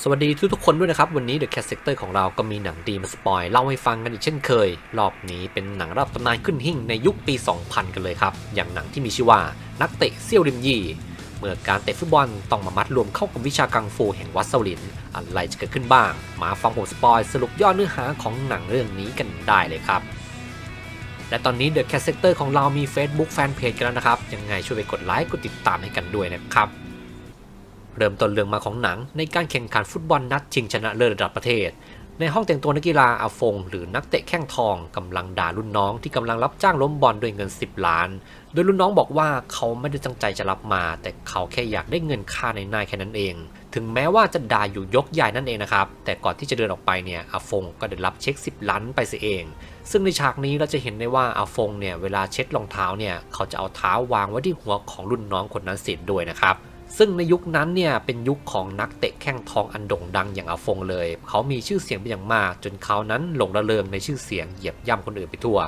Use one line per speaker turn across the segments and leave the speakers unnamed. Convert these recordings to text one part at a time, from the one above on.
สวัสดีทุกทุกๆคนด้วยนะครับ วันนี้ The Cat Sector ของเราก็มีหนังดีมาสปอยเล่าให้ฟังกันอีกเช่นเคย รอบนี้เป็นหนังระดับตำนานขึ้นหิ่งในยุคปี 2000 กันเลยครับ อย่างหนังที่มีชื่อว่านักเตะเซี่ยวริมยี่ เมื่อการเตะฟุตบอลต้องมามัดรวมเข้ากับวิชากังฟูแห่งวัดเซาลิน อะไรจะเกิดขึ้นบ้าง มาฟังผมสปอยสรุปย่อเนื้อหาของหนังเรื่องนี้กันได้เลยครับ และตอนนี้ The Cat Sector ของเรามี Facebook Fanpage กันแล้วนะครับยังไงช่วยไปกดไลค์กดติดตามให้กันด้วยนะครับ เริ่มต้นเรื่องมาของหนังในการแข่งขันฟุตบอลนัดชิงชนะเลิศระดับประเทศ ในห้องแต่งตัวนักกีฬาอาฟง หรือนักเตะแข้งทองกำลังด่ารุ่นน้องที่กำลังรับจ้างล้มบอลด้วยเงิน 10 ล้าน โดยรุ่นน้องบอกว่าเขาไม่ได้ตั้งใจจะรับมา แต่เขาแค่อยากได้เงินค่าในหน้าแค่นั้นเอง ถึงแม้ว่าจะด่าอยู่ยกใหญ่นั่นเองนะครับแต่ก่อนที่จะเดินออกไปเนี่ยอาฟงก็ได้รับเช็ค 10 ล้านไปเสียเอง ซึ่งในฉากนี้เราจะเห็นได้ว่าอาฟงเนี่ยเวลาเช็ดรองเท้าเนี่ยเขาจะเอาเท้าวางไว้ที่หัวของรุ่นน้องคนนั้นเสร็จด้วยนะครับ ซึ่งในยุคนั้นเนี่ยเป็นยุคของนักเตะแข้งทองอันโด่งดังอย่างอาฟงเลย เขามีชื่อเสียงเป็นอย่างมาก จนเขานั้นหลงระเริงในชื่อเสียงเหยียบย่ำคนอื่นไปทั่ว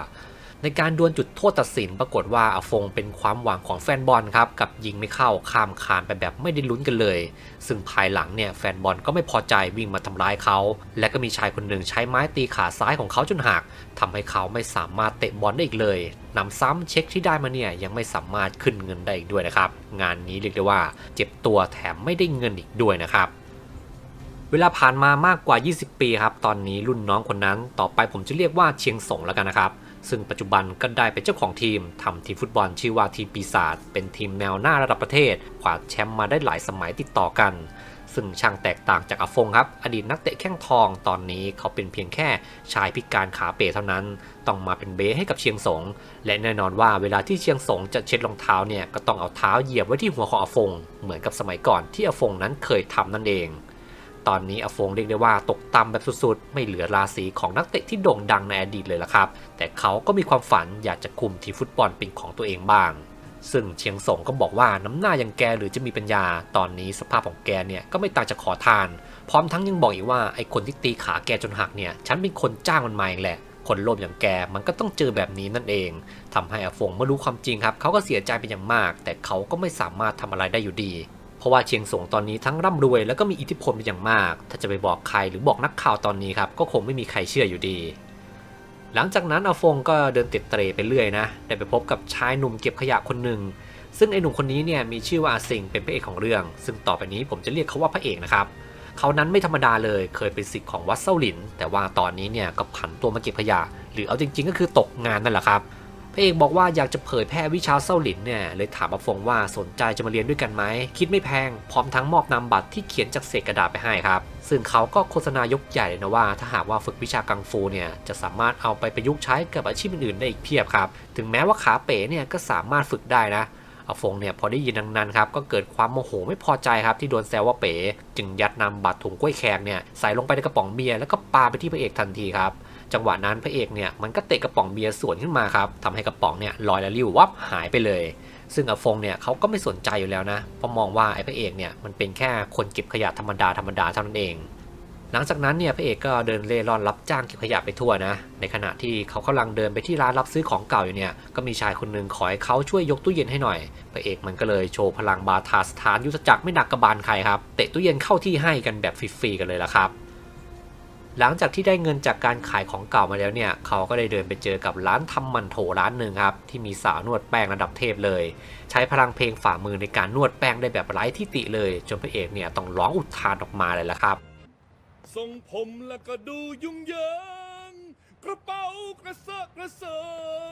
ในการดวลจุดโทษตัดสินปรากฏว่าอาฟงเป็นความหวังของแฟนบอลครับกับยิงไม่เข้าข้ามคานไปแบบไม่ได้ลุ้นกันเลย ซึ่งภายหลังเนี่ยแฟนบอลก็ไม่พอใจวิ่งมาทำร้ายเขา และก็มีชายคนหนึ่งใช้ไม้ตีขาซ้ายของเขาจนหักทำให้เขาไม่สามารถเตะบอลได้อีกเลยนำซ้ำเช็คที่ได้มาเนี่ยยังไม่สามารถขึ้นเงินได้อีกด้วยนะครับงานนี้เรียกได้ว่าเจ็บตัวแถมไม่ได้เงินอีกด้วยนะครับเวลาผ่านมามากกว่า 20 ปีครับ ตอนนี้รุ่นน้องคนนั้น ต่อไปผมจะเรียกว่าเชียงสงแล้วกันนะครับ ซึ่งปัจจุบันก็ได้เป็นเจ้าของทีมทำทีมฟุตบอลชื่อว่าทีมปีศาจเป็นทีมแนวหน้าระดับประเทศกวาแชมป์มาได้หลายสมัยติดต่อกัน ซึ่งช่างแตกต่างจากอาฟงครับ อดีตนักเตะแข้งทองตอนนี้เขาเป็นเพียงแค่ชายพิการขาเป๋เท่านั้น ต้องมาเป็นเบสให้กับเชียงสง และแน่นอนว่าเวลาที่เชียงสงจะเช็ดรองเท้าเนี่ยก็ต้องเอาเท้าเหยียบไว้ที่หัวของอาฟง เหมือนกับสมัยก่อนที่อาฟงนั้นเคยทำนั่นเอง ตอนนี้อาฟงเรียกได้ว่าตกต่ำแบบสุดๆ ไม่เหลือราศีของนักเตะที่โด่งดังในอดีตเลยละครับ แต่เขาก็มีความฝันอยากจะคุมทีมฟุตบอลเป็นของตัวเองบ้าง ซึ่งเชียงสงก็บอกว่าน้ำหน้าย่างแกหรือจะมีปัญญา ตอนนี้สภาพของแกเนี่ยก็ไม่ต่างจากขอทาน พร้อมทั้งยังบอกอีกว่าไอ้คนที่ตีขาแกจนหักเนี่ยฉันเป็นคนจ้างมันมาเองแหละคนโลภอย่างแกมันก็ต้องเจอแบบนี้นั่นเองทำให้อาฟงเมื่อรู้ความจริงครับเขาก็เสียใจเป็นอย่างมาก แต่เขาก็ไม่สามารถทำอะไรได้อยู่ดี ราะว่าเชียงสงตอนนี้ทั้งร่ำรวยแล้วก็มีอิทธิพลเป็นอย่างมาก ถ้าจะไปบอกใครหรือบอกนักข่าวตอนนี้ครับก็คงไม่มีใครเชื่ออยู่ดี หลังจากนั้นอาฟงก็เดินเตะเตรไปเรื่อยนะได้ไปพบกับชายหนุ่มเก็บขยะคนหนึ่งซึ่งไอ้หนุ่มคนนี้เนี่ยมีชื่อว่าอาซิงเป็นพระเอกของเรื่อง ซึ่งต่อไปนี้ผมจะเรียกเขาว่าพระเอกนะครับเขานั้นไม่ธรรมดาเลยเคยเป็นศิษย์ของวัดเซาหลิน แต่ว่าตอนนี้เนี่ยก็ผันตัวมาเก็บขยะ หรือเอาจริง ๆ ก็คือตกงานนั่นแหละครับ พระเอกบอกว่าอยากจะเผยแพร่วิชาเซาหลินเนี่ยเลยถามอาฟงว่าสนใจจะมาเรียนด้วยกันไหมคิดไม่แพง พร้อมทั้งมอบนามบัตรที่เขียนจากเศษกระดาษไปให้ครับ ซึ่งเขาก็โฆษณายกใหญ่เลยนะว่า ถ้าหากว่าฝึกวิชากังฟูเนี่ยจะสามารถเอาไปประยุกต์ใช้กับอาชีพอื่นๆได้อีกเพียบครับ ถึงแม้ว่าขาเป๋เนี่ยก็สามารถฝึกได้นะอาฟงเนี่ยพอได้ยินดังนั้นครับก็เกิดความโมโหไม่พอใจครับที่โดนแซวว่าเป๋ จึงยัดนำบัตรถุงกล้วยแขกเนี่ยใส่ลงไปในกระป๋องเบียร์แล้วก็ปาไปที่พระเอกทันทีครับ จังหวะนั้นพระเอกเนี่ยมันก็เตะกระป๋องเบียร์สวนขึ้นมาครับทำให้กระป๋องเนี่ยลอยละลิ้ววับหายไปเลย ซึ่งอาฟงเนี่ยเขาก็ไม่สนใจอยู่แล้วนะเพราะมองว่าไอ้พระเอกเนี่ยมันเป็นแค่คนเก็บขยะธรรมดาธรรมดาเท่านั้นเอง หลังจากนั้นเนี่ยพระเอกก็เดินเล่ร่อนรับจ้างเก็บขยะไปทั่วนะ ในขณะที่เขากำลังเดินไปที่ร้านรับซื้อของเก่าอยู่เนี่ยก็มีชายคนหนึ่งขอให้เขาช่วยยกตู้เย็นให้หน่อยพระเอกมันก็เลยโชว์พลังบาทาสถานยุทธจักรไม่หนักกระบาลใครครับเตะตู้เย็นเข้าที่ให้กันแบบฟรีๆกันเลยละครับ หลังจากที่ได้เงินจากการขายของเก่ามาแล้วเนี่ย เขาก็ได้เดินไปเจอกับร้านทำมันโถร้านหนึ่งครับ ที่มีสาวนวดแป้งระดับเทพเลย ใช้พลังเพลงฝ่ามือในการนวดแป้งได้แบบไร้ที่ติเลย จนพระเอกเนี่ยต้องร้องอุทานออกมาเลยละครับ
ทรงผมแล้วก็ดูยุ่งเหยิงกระเป๋ากระเซาะกระเซิ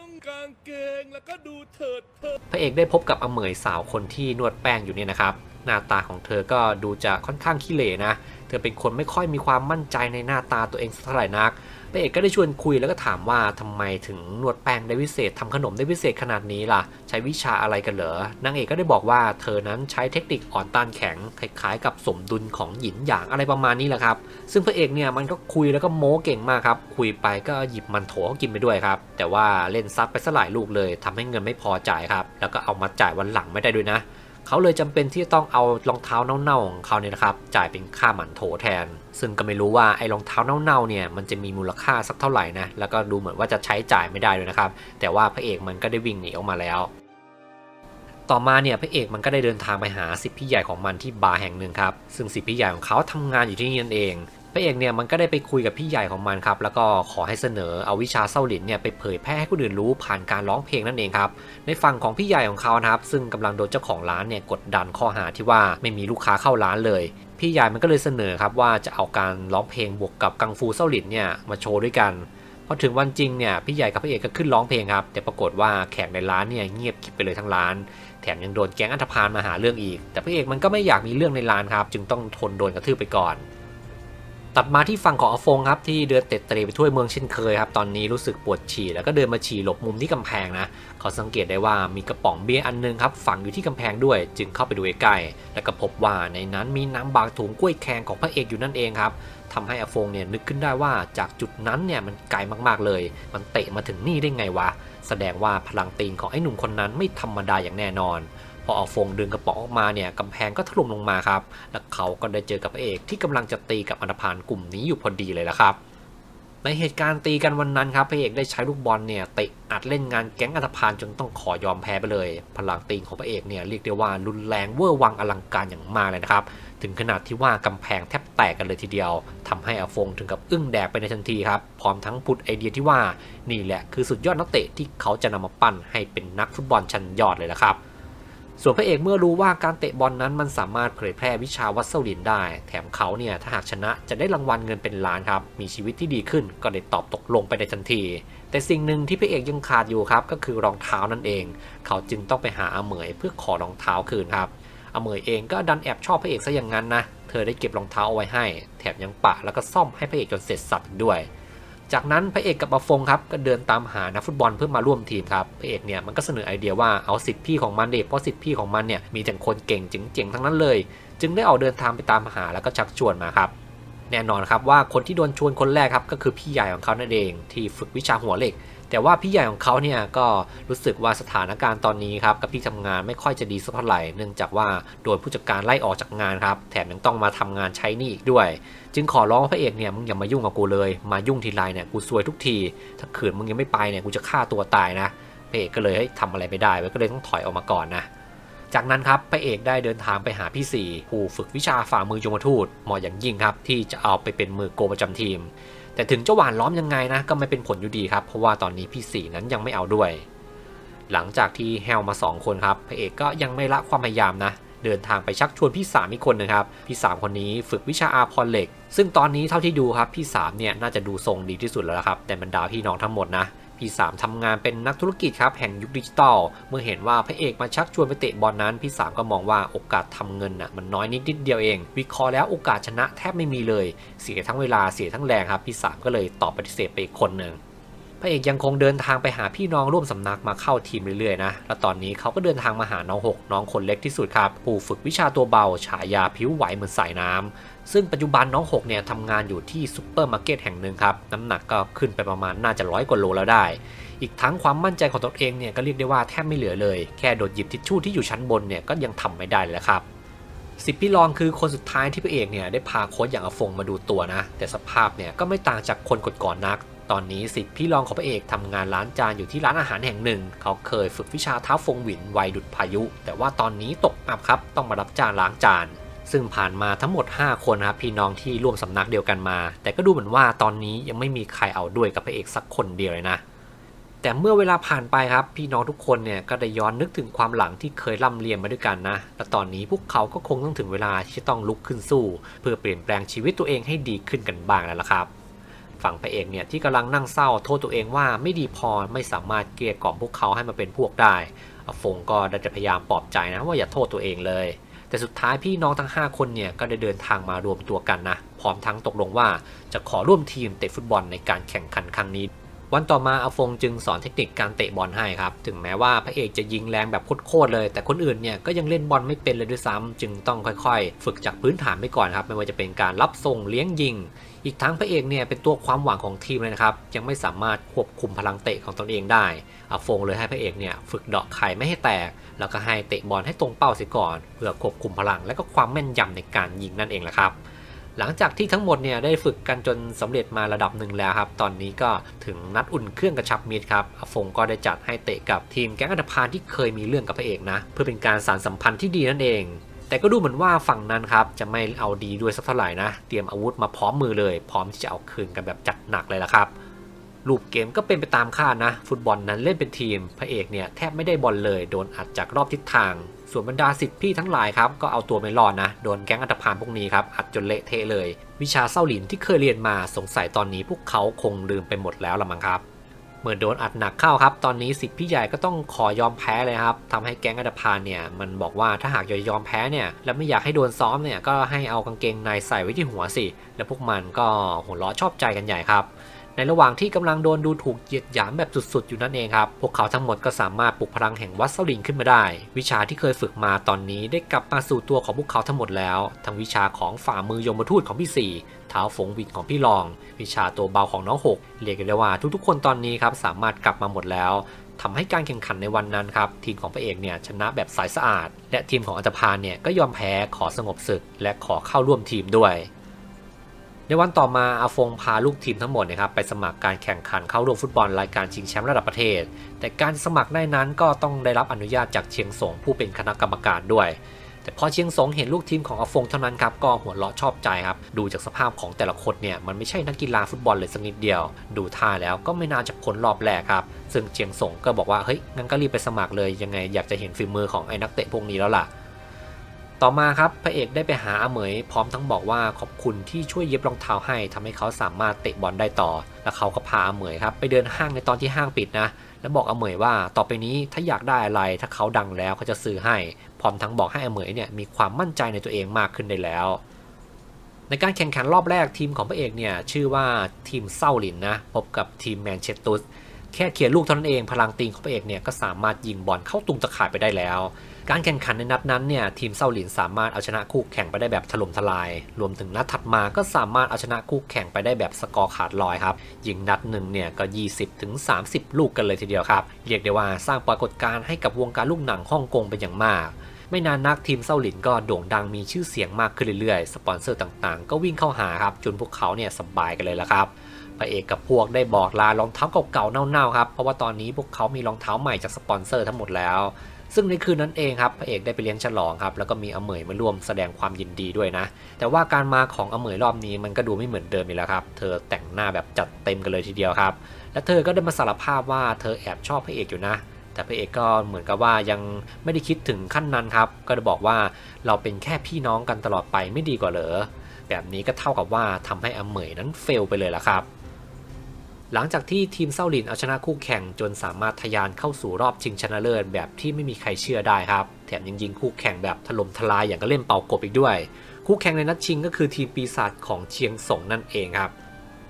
งกางเกงแล้วก็ดูเถิดเถิด
พระเอกได้พบกับอเหมยสาวคนที่นวดแป้งอยู่เนี่ยนะครับหน้าตาของเธอก็ดูจะค่อนข้างขี้เหร่นะเธอเป็นคนไม่ค่อยมีความมั่นใจในหน้าตาตัวเองสักเท่าไหร่นักพระเอกก็ได้ชวนคุยแล้วก็ถามว่าทำไมถึงนวดแป้งได้วิเศษทำขนมได้วิเศษขนาดนี้ล่ะ ใช้วิชาอะไรกันเหรอนางเอกก็ได้บอกว่าเธอนั้นใช้เทคนิคอ่อนต้านแข็งคล้ายๆ กับสมดุลของหยินหยางอะไรประมาณนี้แหละครับ ซึ่งพระเอกเนี่ยมันก็คุยแล้วก็โม้เก่งมากครับ คุยไปก็หยิบมันโถเขากินไปด้วยครับ แต่ว่าเล่นซัดไปสลายลูกเลยทำให้เงินไม่พอจ่ายครับ แล้วก็เอามาจ่ายวันหลังไม่ได้ด้วยนะ เขาเลยจำเป็นที่จะต้องเอารองเท้าเน่าๆของเขาเนี่ยนะครับ จ่ายเป็นค่าหมันโถแทน ซึ่งก็ไม่รู้ว่าไอ้รองเท้าเน่าๆเนี่ยมันจะมีมูลค่าสักเท่าไหร่นะแล้วก็ดูเหมือนว่าจะใช้จ่ายไม่ได้ด้วยนะครับ แต่ว่าพระเอกมันก็ได้วิ่งหนีออกมาแล้ว ต่อมาเนี่ยพระเอกมันก็ได้เดินทางไปหาสิทธิพี่ใหญ่ของมันที่บาร์แห่งหนึ่งครับซึ่งสิทธิพี่ใหญ่ของเขาทำงานอยู่ที่นี่นั่นเอง พระเอกเนี่ยมันก็ได้ไปคุยกับพี่ใหญ่ของมันครับแล้วก็ขอให้เสนอเอาวิชาเส้าหลินเนี่ยไปเผยแพร่ให้คนอื่นรู้ผ่านการร้องเพลงนั่นเองครับในฝั่งของพี่ใหญ่ของเขานะครับซึ่งกำลังโดนเจ้าของร้านเนี่ยกดดันข้อหาที่ว่าไม่มีลูกค้าเข้าร้านเลย พี่ใหญ่มันก็เลยเสนอครับว่าจะเอาการร้องเพลงบวกกับกังฟูเส้าหลินเนี่ยมาโชว์ด้วยกันพอถึงวันจริงเนี่ยพี่ใหญ่กับพระเอกก็ขึ้นร้องเพลงครับแต่ปรากฏว่าแขกในร้านเนี่ยเงียบกิบไปเลยทั้งร้าน แถมยังโดนแก๊งอันธพาลมาหาเรื่องอีก แต่พระเอกมันก็ไม่อยากมีเรื่องในร้านครับ จึงต้องทนโดนกระทืบไปก่อน ตัดมาที่ฝั่งของอาฟงครับที่เดินเตะเตะไปทั่วเมืองเช่นเคยครับตอนนี้รู้สึกปวดฉี่แล้วก็เดินมาฉี่หลบมุมที่กำแพงนะเขาสังเกตได้ว่ามีกระป๋องเบียร์อันนึงครับฝังอยู่ที่กำแพงด้วย จึงเข้าไปดูใกล้ๆแล้วก็พบว่าในนั้นมีน้ำบางถุงกล้วยแขงของพระเอกอยู่นั่นเองครับทำให้อาฟงเนี่ยนึกขึ้นได้ว่าจากจุดนั้นเนี่ยมันไกลมากๆเลย มันเตะมาถึงนี่ได้ไงวะแสดงว่าพลังตีนของไอ้หนุ่มคนนั้นไม่ธรรมดาอย่างแน่นอน พอเอาฟงดึงกระป๋องออกมาเนี่ยกำแพงก็ถล่มลงมาครับ แล้วเขาก็ได้เจอกับพระเอกที่กำลังจะตีกับอันาพานกลุ่มนี้อยู่พอดีเลยละครับในเหตุการณ์ตีกันวันนั้นครับพระเอกได้ใช้ลูกบอลเนี่ยเตะอัดเล่นงานแก๊งอันธพาลจนต้องขอยอมแพ้ไปเลย พลังตีของพระเอกเนี่ยเรียกได้ว่ารุนแรงเวอร์วังอลังการอย่างมากเลยนะครับถึงขนาดที่ว่ากำแพงแทบแตกกันเลยทีเดียวทำให้อาฟงถึงกับอึ้งแดกไปในทันทีครับพร้อมทั้งพุดไอเดียที่ว่านี่แหละคือสุดยอดนักเตะที่เขาจะนำมาปั้นให้เป็นนักฟุตบอลชั้นยอดเลยละครับ ส่วนพระเอกเมื่อรู้ว่าการเตะบอลนั้นมันสามารถเผยแพร่วิชาวัดเซลินได้ แถมเขาเนี่ยถ้าหากชนะจะได้รางวัลเงินเป็นล้านครับ มีชีวิตที่ดีขึ้นก็เลยตอบตกลงไปในทันที แต่สิ่งหนึ่งที่พระเอกยังขาดอยู่ครับก็คือรองเท้านั่นเอง เขาจึงต้องไปหาอาเหมยเพื่อขอรองเท้าคืนครับอาเหมยเองก็ดันแอบชอบพระเอกซะอย่างนั้นนะ เธอได้เก็บรองเท้าเอาไว้ให้ แถมยังปะแล้วก็ซ่อมให้พระเอกจนเสร็จสับด้วย จากนั้นพระเอกกับอาฟงครับก็เดินตามหานักฟุตบอลเพื่อมาร่วมทีมครับพระเอกเนี่ยมันก็เสนอไอเดียว่าเอาสิทธิ์พี่ของมันเด็เพราะสิทธิ์พี่ของมันเนี่ยมีแต่คนเก่งเจ๋งๆทั้งนั้นเลย จึงได้ออกเดินทางไปตามหาแล้วก็ชักชวนมาครับแน่นอนครับว่าคนที่โดนชวนคนแรกครับก็คือพี่ใหญ่ของเขานั่นเองที่ฝึกวิชาหัวเหล็ก แต่ว่าพี่ใหญ่ของเขาเนี่ยก็รู้สึกว่าสถานการณ์ตอนนี้ครับกับที่ทำงานไม่ค่อยจะดีสักเท่าไหร่เนื่องจากว่าโดนผู้จัดการไล่ออกจากงานครับแถมยังต้องมาทำงานใช้หนี้อีกด้วย จึงขอร้องพระเอกเนี่ยมึงอย่ามายุ่งกับกูเลยมายุ่งทีไรเนี่ยกูซวยทุกที ถ้าขืนมึงยังไม่ไปเนี่ยกูจะฆ่าตัวตายนะพระเอกก็เลยให้ทำอะไรไม่ได้เว้ก็เลยต้องถอยออกมาก่อนนะจากนั้นครับพระเอกได้เดินทางไปหาพี่สี่ผู้ฝึกวิชาฝ่ามือยมทูตเหมาะอย่างยิ่งครับที่จะเอาไปเป็นมือโกประจำทีม แต่ถึงจะหวานล้อมยังไงนะก็ไม่เป็นผลอยู่ดีครับ เพราะว่าตอนนี้พี่สี่นั้นยังไม่เอาด้วย หลังจากที่แฮลมาสองคนครับพระเอกก็ยังไม่ละความพยายามนะ เดินทางไปชักชวนพี่สามอีกคนหนึงครับ พี่สามคนนี้ฝึกวิชาอาพรเหล็ก ซึ่งตอนนี้เท่าที่ดูครับพี่สามเนี่ยน่าจะดูทรงดีที่สุดแล้วครับแต่บรรดาพี่น้องทั้งหมดนะ พี่สามทำงานเป็นนักธุรกิจครับแห่งยุคดิจิตอลเมื่อเห็นว่าพระเอกมาชักชวนไปเตะบอลนั้นพี่สามก็มองว่าโอกาสทำเงินน่ะมันน้อยนิดนิดเดียวเอง วิเคราะห์แล้วโอกาสชนะแทบไม่มีเลย เสียทั้งเวลาเสียทั้งแรงครับพี่สามก็เลยตอบปฏิเสธไปอีกคนหนึ่ง พระเอกยังคงเดินทางไปหาพี่น้องร่วมสำนักมาเข้าทีมเรื่อยๆนะแล้วตอนนี้เขาก็เดินทางมาหาน้องหกน้องคนเล็กที่สุดครับผู้ฝึกวิชาตัวเบาฉายาผิวไหวเหมือนสายน้ำซึ่งปัจจุบันน้องหกเนี่ยทำงานอยู่ที่ซูเปอร์มาร์เก็ตแห่งหนึ่งครับน้ำหนักก็ขึ้นไปประมาณน่าจะร้อยกว่าโลแล้วได้ อีกทั้งความมั่นใจของตนเองเนี่ยก็เรียกได้ว่าแทบไม่เหลือเลย แค่โดดหยิบทิชชู่ที่อยู่ชั้นบนเนี่ยก็ยังทำไม่ได้เลยละครับสิบพี่รองคือคนสุดท้ายที่พระเอกเนี่ยได้พาโค้ชอย่างอฟงมาดูตัวนะ แต่สภาพเนี่ยก็ไม่ต่างจากคนก่อนๆนัก ตอนนี้สิทธิพี่รองของพระเอกทำงานร้านจานอยู่ที่ร้านอาหารแห่งหนึ่ง เขาเคยฝึกวิชาเท้าฟงหวินไวดุดพายุ แต่ว่าตอนนี้ตกอับครับต้องมารับจานล้างจานซึ่งผ่านมาทั้งหมด 5 คนนะครับพี่น้องที่ร่วมสำนักเดียวกันมา แต่ก็ดูเหมือนว่าตอนนี้ยังไม่มีใครเอาด้วยกับพระเอกสักคนเดียวเลยนะ แต่เมื่อเวลาผ่านไปครับ พี่น้องทุกคนเนี่ยก็ได้ย้อนนึกถึงความหลังที่เคยร่ำเรียนมาด้วยกันนะและตอนนี้พวกเขาก็คงต้องถึงเวลาที่จะต้องลุกขึ้นสู้ เพื่อเปลี่ยนแปลงชีวิตตัวเองให้ดีขึ้นกันบ้างแล้วล่ะครับ ฝั่งพระเอกเนี่ยที่กำลังนั่งเศร้าโทษตัวเองว่าไม่ดีพอไม่สามารถเกลี้ยกล่อมพวกเขาให้มาเป็นพวกได้อาฟงก็ได้จะพยายามปลอบใจนะว่าอย่าโทษตัวเองเลย แต่สุดท้ายพี่น้องทั้ง 5 คนเนี่ยก็ได้เดินทางมารวมตัวกันนะพร้อมทั้งตกลงว่าจะขอร่วมทีมเตะฟุตบอลในการแข่งขันครั้งนี้วันต่อมาอาฟงจึงสอนเทคนิคการเตะบอลให้ครับ ถึงแม้ว่าพระเอกจะยิงแรงแบบโคตรเลย แต่คนอื่นเนี่ยก็ยังเล่นบอลไม่เป็นเลยด้วยซ้ำจึงต้องค่อยๆ ฝึกจากพื้นฐานไปก่อนครับ ไม่ว่าจะเป็นการรับส่งเลี้ยงยิง อีกทั้งพระเอกเนี่ยเป็นตัวความหวังของทีมเลยนะครับ ยังไม่สามารถควบคุมพลังเตะของตนเองได้อาฟงเลยให้พระเอกเนี่ยฝึกเดาะไข่ไม่ให้แตก แล้วก็ให้เตะบอลให้ตรงเป้าเสียก่อน เพื่อควบคุมพลังและก็ความแม่นยำในการยิงนั่นเองแหละครับหลังจากที่ทั้งหมดเนี่ยได้ฝึกกันจนสำเร็จมาระดับหนึ่งแล้วครับ ตอนนี้ก็ถึงนัดอุ่นเครื่องกระชับมิตรครับอาฟงก็ได้จัดให้เตะกับทีมแก๊งอันธพาลที่เคยมีเรื่องกับพระเอกนะ เพื่อเป็นการสานสัมพันธ์ที่ดีนั่นเอง แต่ก็ดูเหมือนว่าฝั่งนั้นครับจะไม่เอาดีด้วยสักเท่าไหร่นะ เตรียมอาวุธมาพร้อมมือเลย พร้อมที่จะเอาคืนกันแบบจัดหนักเลยละครับรูปเกมก็เป็นไปตามคาดนะ ฟุตบอลนั้นเล่นเป็นทีม พระเอกเนี่ยแทบไม่ได้บอลเลย โดนอัดจากรอบทิศทาง ส่วนบรรดาสิทธิ์พี่ทั้งหลายครับ ก็เอาตัวไม่รอดนะ โดนแก๊งอัตภานพวกนี้ครับ อัดจนเละเทะเลย วิชาเส้าหลินที่เคยเรียนมาสงสัยตอนนี้พวกเขาคงลืมไปหมดแล้วละมั้งครับ เหมือนโดนอัดหนักเข้าครับ ตอนนี้สิทธิ์พี่ใหญ่ก็ต้องขอยอมแพ้เลยครับทำให้แก๊งอัตภานเนี่ยมันบอกว่าถ้าหากยอมแพ้เนี่ยแล้วไม่อยากให้โดนซ้อมเนี่ยก็ให้เอากางเกงในใส่ไว้ที่หัวสิ แล้วพวกมันก็หัวเราะชอบใจกันใหญ่ครับ ในระหว่างที่กำลังโดนดูถูกเหยียดหยามแบบสุดๆ อยู่นั่นเองครับ พวกเขาทั้งหมดก็สามารถปลุกพลังแห่งวัดเซาลิงขึ้นมาได้ วิชาที่เคยฝึกมาตอนนี้ได้กลับมาสู่ตัวของพวกเขาทั้งหมดแล้ว ทั้งวิชาของฝ่ามือยมทูตของพี่สี่เท้าฝงวิดของพี่รอง วิชาตัวเบาของน้องหกเรียกได้ว่าทุกๆ คนตอนนี้ครับสามารถกลับมาหมดแล้วทำให้การแข่งขันในวันนั้นครับ ทีมของพระเอกเนี่ยชนะแบบสายสะอาด และทีมของอัตภานเนี่ยก็ยอมแพ้ขอสงบศึก และขอเข้าร่วมทีมด้วย ในวันต่อมาอาฟงพาลูกทีมทั้งหมดนะครับไปสมัครการแข่งขันเข้าร่วมฟุตบอลรายการชิงแชมป์ระดับประเทศ แต่การสมัครได้นั้นก็ต้องได้รับอนุญาตจากเชียงสงผู้เป็นคณะกรรมการด้วย แต่พอเชียงสงเห็นลูกทีมของอาฟงเท่านั้นครับก็หัวเราะชอบใจครับดูจากสภาพของแต่ละคนเนี่ยมันไม่ใช่นักกีฬาฟุตบอลเลยสักนิดเดียว ดูท่าแล้วก็ไม่น่าจะพ้นรอบแรกครับซึ่งเชียงสงก็บอกว่าเฮ้ยงั้นก็รีบไปสมัครเลยยังไงอยากจะเห็นฝีมือของไอ้นักเตะพวกนี้แล้วล่ะ ต่อมาครับพระเอกได้ไปหาอาเหมยพร้อมทั้งบอกว่าขอบคุณที่ช่วยเย็บรองเท้าให้ทำให้เขาสามารถเตะบอลได้ต่อ แล้วเขาก็พาอาเหมยครับไปเดินห้างในตอนที่ห้างปิดนะแล้วบอกอาเหมยว่าต่อไปนี้ถ้าอยากได้อะไรถ้าเขาดังแล้วเขาจะซื้อให้ พร้อมทั้งบอกให้อาเหมยเนี่ยมีความมั่นใจในตัวเองมากขึ้นได้แล้ว ในการแข่งขันรอบแรกทีมของพระเอกเนี่ยชื่อว่าทีมเศร้าหลินนะพบกับทีมแมนเชสเตอร์แค่เขียนลูกเท่านั้นเองพลังตีของพระเอกเนี่ยก็สามารถยิงบอลเข้าตุงตะข่ายไปได้แล้ว การแข่งขันในนัดนั้นเนี่ยทีมเซาหลินสามารถเอาชนะคู่แข่งไปได้แบบถล่มทลาย รวมถึงนัดถัดมาก็สามารถเอาชนะคู่แข่งไปได้แบบสกอร์ขาดลอยครับยิงนัดหนึ่งเนี่ยก็ 20ถึง30 ลูกกันเลยทีเดียวครับเรียกได้ว่าสร้างปรากฏการณ์ให้กับวงการลูกหนังฮ่องกงเป็นอย่างมากไม่นานนักทีมเซาหลินก็โด่งดังมีชื่อเสียงมากขึ้นเรื่อยๆ สปอนเซอร์ต่างๆ ก็วิ่งเข้าหาครับจนพวกเขาเนี่ยสบายกันเลยละครับพระเอกกับพวกได้บอกลารองเท้าเก่าๆเน่าๆครับเพราะว่าตอนนี้พวกเขามีรองเท้าใหม่จากสปอนเซอร์ทั้งหมดแล้ว ซึ่งในคืนนั้นเองครับพระเอกได้ไปเลี้ยงฉลองครับแล้วก็มีอเมยมาร่วมแสดงความยินดีด้วยนะ แต่ว่าการมาของอเมยรอบนี้มันก็ดูไม่เหมือนเดิมอีกแล้วครับ เธอแต่งหน้าแบบจัดเต็มกันเลยทีเดียวครับ และเธอก็ได้มาสารภาพว่าเธอแอบชอบพระเอกอยู่นะแต่พระเอกก็เหมือนกับว่ายังไม่ได้คิดถึงขั้นนั้นครับ ก็ได้บอกว่าเราเป็นแค่พี่น้องกันตลอดไปไม่ดีกว่าเหรอ แบบนี้ก็เท่ากับว่าทำให้อเมยนั้นเฟลไปเลยละครับ หลังจากที่ทีมเซาหลินเอาชนะคู่แข่งจนสามารถทะยานเข้าสู่รอบชิงชนะเลิศแบบที่ไม่มีใครเชื่อได้ครับ แถมยังยิงคู่แข่งแบบถล่มทลายอย่างก็เล่นเป่ากบอีกด้วย คู่แข่งในนัดชิงก็คือทีมปีศาจของเชียงสงนั่นเองครับ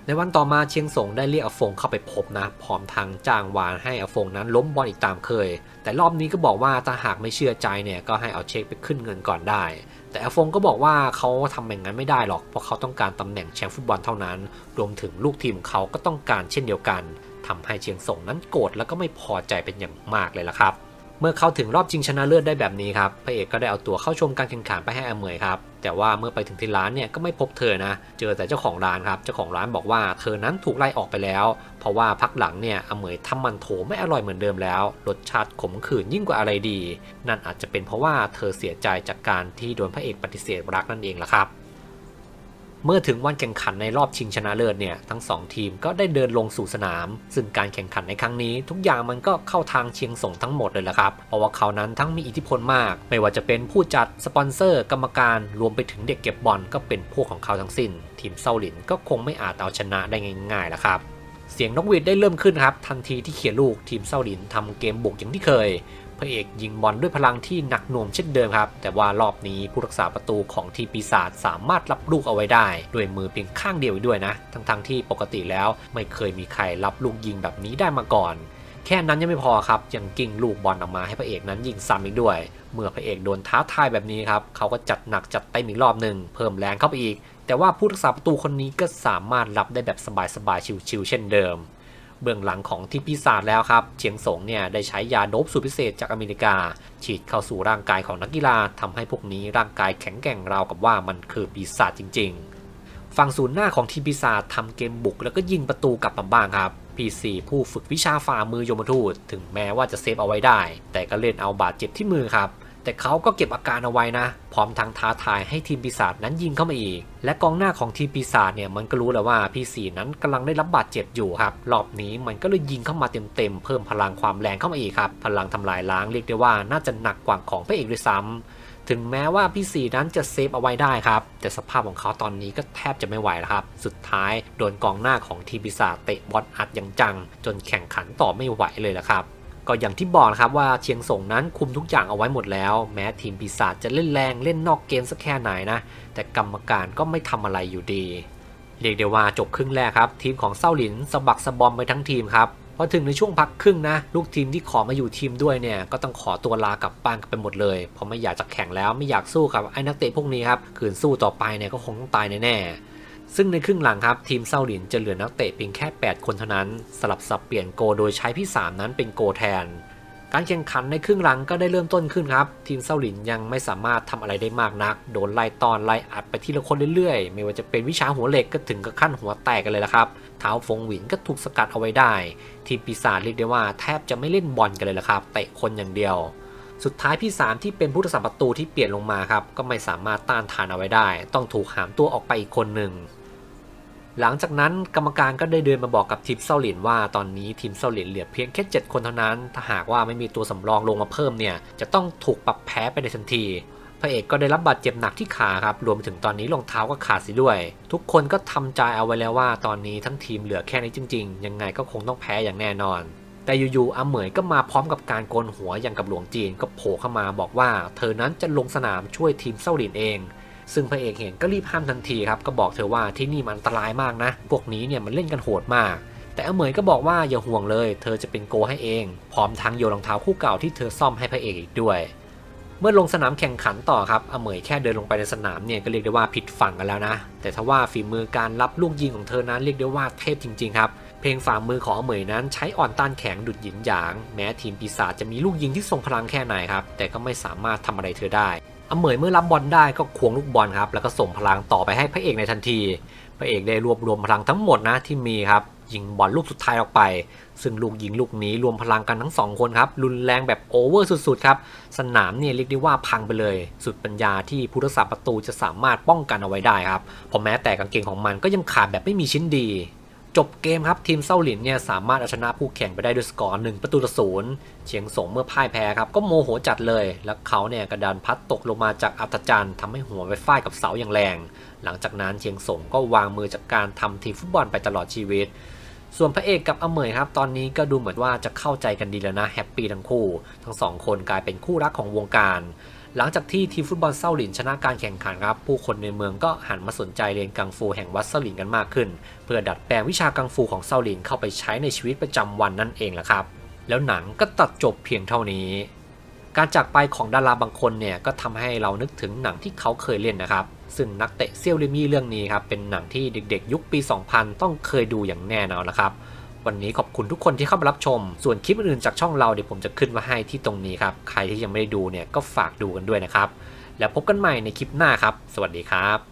ในวันต่อมาเชียงสงได้เรียกอาฟงเข้าไปพบนะ พร้อมทางจ้างวานให้อาฟงนั้นล้มบอลอีกตามเคย แต่รอบนี้ก็บอกว่าถ้าหากไม่เชื่อใจเนี่ยก็ให้เอาเช็คไปขึ้นเงินก่อนได้ แต่อาฟงก็บอกว่าเขาทำอย่างนั้นไม่ได้หรอก เพราะเขาต้องการตำแหน่งแชมป์ฟุตบอลเท่านั้น รวมถึงลูกทีมของเขาก็ต้องการเช่นเดียวกันทำให้เชียงสงนั้นโกรธแล้วก็ไม่พอใจเป็นอย่างมากเลยละครับ เมื่อเข้าถึงรอบชิงชนะเลิศได้แบบนี้ครับพระเอกก็ได้เอาตัวเข้าชมการแข่งขันไปให้อาเหมยครับแต่ว่าเมื่อไปถึงที่ร้านเนี่ยก็ไม่พบเธอนะเจอแต่เจ้าของร้านครับเจ้าของร้านบอกว่าเธอนั้นถูกไล่ออกไปแล้ว เพราะว่าพักหลังเนี่ยอาเหมยทำมันโถไม่อร่อยเหมือนเดิมแล้วรสชาติขมขื่นยิ่งกว่าอะไรดี นั่นอาจจะเป็นเพราะว่าเธอเสียใจจากการที่โดนพระเอกปฏิเสธรักนั่นเองละครับ เมื่อถึงวันแข่งขันในรอบชิงชนะเลิศเนี่ยทั้ง 2 ทีมก็ได้เดินลงสู่สนาม ซึ่งการแข่งขันในครั้งนี้ ทุกอย่างมันก็เข้าทางเชียงสงทั้งหมดเลยละครับเพราะว่าเขานั้นทั้งมีอิทธิพลมาก ไม่ว่าจะเป็นผู้จัดสปอนเซอร์ กรรมการรวมไปถึงเด็กเก็บบอลก็เป็นพวกของเขาทั้งสิ้น ทีมเซาหลินก็คงไม่อาจเอาชนะได้ง่ายๆละครับเสียงนกหวีดได้เริ่มขึ้นครับ ทันทีที่เขียนลูกทีมเซาหลินทำเกมบุกอย่างที่เคย ระเอกยิงบอลด้วยพลังที่หนักหน่วงเช่นเดิมครับ แต่ว่ารอบนี้ผู้รักษาประตูของทีปีศาจสามารถรับลูกเอาไว้ได้ ด้วยมือเพียงข้างเดียวอีกด้วยนะ ทั้งๆทที่ปกติแล้วไม่เคยมีใครรับลูกยิงแบบนี้ได้มาก่อน แค่นั้นยังไม่พอครับ ยังกิ้งลูกบอลออกมาให้พระเอกนั้นยิงซ้ำอีกด้วย เมื่อพระเอกโดนท้าทายแบบนี้ครับเขาก็จัดหนักจัดเต็มอีกรอบหนึ่งเพิ่มแรงเข้าไปอีก แต่ว่าผู้รักษาประตูคนนี้ก็สามารถรับได้แบบสบายๆชิวๆเช่นเดิม เบื้องหลังของที่ปีศาจแล้วครับ เชียงสงเนี่ยได้ใช้ยาโดบสูตรพิเศษจากอเมริกา ฉีดเข้าสู่ร่างกายของนักกีฬาทำให้พวกนี้ร่างกายแข็งแกร่งราวกับว่ามันคือปีศาจจริง ๆ ฝั่งศูนย์หน้าของทีมปีศาจทำเกมบุกแล้วก็ยิงประตูกลับมาบ้างครับ P4 ผู้ฝึกวิชาฝ่ามือยมทูต ถึงแม้ว่าจะเซฟเอาไว้ได้ แต่ก็เล่นเอาบาดเจ็บที่มือครับ แต่เขาก็เก็บอาการเอาไว้นะ พร้อมทั้งท้าทายให้ทีมปีศาจนั้นยิงเข้ามาอีก และกองหน้าของทีมปีศาจเนี่ยมันก็รู้แล้วว่า P4 นั้นกำลังได้รับบาดเจ็บอยู่ครับรอบนี้มันก็เลยยิงเข้ามาเต็มๆเพิ่มพลังความแรงเข้ามาอีกครับ พลังทำลายล้างเรียกได้ว่าน่าจะหนักกว่าของพระเอกด้วยซ้ำถึงแม้ว่าพี่สีนั้นจะเซฟเอาไว้ได้ครับ แต่สภาพของเขาตอนนี้ก็แทบจะไม่ไหวแล้วครับ สุดท้ายโดนกองหน้าของทีมปีศาจเตะบอลอัดอย่างจัง จนแข่งขันต่อไม่ไหวเลยละครับ ก็อย่างที่บอกนะครับว่าเชียงส่งนั้นคุมทุกอย่างเอาไว้หมดแล้ว แม้ทีมปีศาจจะเล่นแรงเล่นนอกเกมสักแค่ไหนนะ แต่กรรมการก็ไม่ทำอะไรอยู่ดี เรียกได้ว่าจบครึ่งแรกครับ ทีมของเซาหลินสะบักสะบอมไปทั้งทีมครับพอถึงในช่วงพักครึ่งนะ ลูกทีมที่ขอมาอยู่ทีมด้วยเนี่ย ก็ต้องขอตัวลากลับบ้านกันไปหมดเลย เพราะไม่อยากจะแข่งแล้วไม่อยากสู้กับไอ้นักเตะพวกนี้ครับขืนสู้ต่อไปเนี่ยก็คงต้องตายแน่ๆ ซึ่งในครึ่งหลังครับทีมเซาหลินจะเหลือนักเตะเพียงแค่ 8 คนเท่านั้น สลับสับเปลี่ยนโกโดยใช้พี่สามนั้นเป็นโกแทน การแข่งขันในครึ่งหลังก็ได้เริ่มต้นขึ้นครับ ทีมเซาหลินยังไม่สามารถทำอะไรได้มากนัก โดนไล่ตอนไล่อัดไปทีละคนเรื่อยๆ ไม่ว่าจะเป็นวิชาหัวเหล็กก็ถึงกับขั้นหัวแตกกันเลยละครับเท้าฟงหวินก็ถูกสกัดเอาไว้ได้ ทีมปีศาจเรียกได้ว่าแทบจะไม่เล่นบอลกันเลยละครับเตะคนอย่างเดียวสุดท้ายพี่สามที่เป็นผู้รักษาประตูที่เปลี่ยนลงมาครับ ก็ไม่สามารถต้านทานเอาไว้ได้ ต้องถูกหามตัวออกไปอีกคนหนึ่ง หลังจากนั้นกรรมการก็ได้เดินมาบอกกับทีมเซาหลินว่าตอนนี้ทีมเซาหลินเหลือเพียงแค่7คนเท่านั้น ถ้าหากว่าไม่มีตัวสำรองลงมาเพิ่มเนี่ย จะต้องถูกปรับแพ้ไปในทันทีพระเอกก็ได้รับบาดเจ็บหนักที่ขาครับ รวมถึงตอนนี้รองเท้าก็ขาดสิด้วย ทุกคนก็ทำใจเอาไว้แล้วว่าตอนนี้ทั้งทีมเหลือแค่นี้จริง ๆ ยังไงก็คงต้องแพ้อย่างแน่นอน แต่อยู่ๆอาเหมยก็มาพร้อมกับการโกนหัวอย่างกับหลวงจีนก็โผล่เข้ามาบอกว่า เธอนั้นจะลงสนามช่วยทีมเซาหลินเอง ซึ่งพระเอกเห็นก็รีบห้ามทันทีครับ ก็บอกเธอว่าที่นี่มันอันตรายมากนะ พวกนี้เนี่ยมันเล่นกันโหดมาก แต่อเหมยก็บอกว่าอย่าห่วงเลย เธอจะเป็นโกให้เอง พร้อมทั้งโยนรองเท้าคู่เก่าที่เธอซ่อมให้พระเอกอีกด้วย เมื่อลงสนามแข่งขันต่อครับอเหมยแค่เดินลงไปในสนามเนี่ยก็เรียกได้ว่าผิดฝั่งกันแล้วนะ แต่ถ้าว่าฝีมือการรับลูกยิงของเธอนั้นเรียกได้ว่าเทพจริงๆครับเพลงฝ่ามือของอเหมยนั้นใช้อ่อนต้านแข็งดุดหยินหยาง แม้ทีมปีศาจจะมีลูกยิงที่ทรงพลังแค่ไหนครับ แต่ก็ไม่สามารถทำอะไรเธอได้ อาเหมยเมื่อรับบอลได้ก็ควงลูกบอลครับ แล้วก็ส่งพลังต่อไปให้พระเอกในทันที พระเอกได้รวบรวมพลังทั้งหมดนะที่มีครับยิงบอลลูกสุดท้ายออกไป ซึ่งลูกยิงลูกนี้รวมพลังกันทั้งสองคนครับ รุนแรงแบบโอเวอร์สุดๆครับ สนามเนี่ยเรียกได้ว่าพังไปเลย สุดปัญญาที่ผู้รักษาประตูจะสามารถป้องกันเอาไว้ได้ครับเพราะแม้แต่กางเกงของมันก็ยังขาดแบบไม่มีชิ้นดี จบเกมครับทีมเซาหลินเนี่ยสามารถเอาชนะผู้แข่งไปได้ด้วยสกอร์หนึ่งประตูต่อศูนย์เชียงสงเมื่อพ่ายแพ้ครับก็โมโหจัดเลย แล้วเขาเนี่ยกระดานพัดตกลงมาจากอัศจรรย์ทำให้หัวไปฟาดกับเสาอย่างแรง หลังจากนั้นเชียงสงก็วางมือจากการทำทีมฟุตบอลไปตลอดชีวิต ส่วนพระเอกกับอเมยครับตอนนี้ก็ดูเหมือนว่าจะเข้าใจกันดีแล้วนะแฮปปี้ทั้งคู่ ทั้งสองคนกลายเป็นคู่รักของวงการ หลังจากที่ทีมฟุตบอลเซาหลินชนะการแข่งขันครับ ผู้คนในเมืองก็หันมาสนใจเรียนกังฟูแห่งวัดเซาหลินกันมากขึ้น เพื่อดัดแปลงวิชากังฟูของเซาหลินเข้าไปใช้ในชีวิตประจำวันนั่นเองแหละครับ แล้วหนังก็ตัดจบเพียงเท่านี้ การจากไปของดาราบางคนเนี่ยก็ทำให้เรานึกถึงหนังที่เขาเคยเล่นนะครับ ซึ่งนักเตะเซียวลิมี่เรื่องนี้ครับเป็นหนังที่เด็กๆ ยุคปี 2000 ต้องเคยดูอย่างแน่นอนนะครับ วันนี้ขอบคุณทุกคนที่เข้ามารับชม ส่วนคลิปอื่นจากช่องเราเดี๋ยวผมจะขึ้นมาให้ที่ตรงนี้ครับ ใครที่ยังไม่ได้ดูเนี่ยก็ฝากดูกันด้วยนะครับ แล้วพบกันใหม่ในคลิปหน้าครับ สวัสดีครับ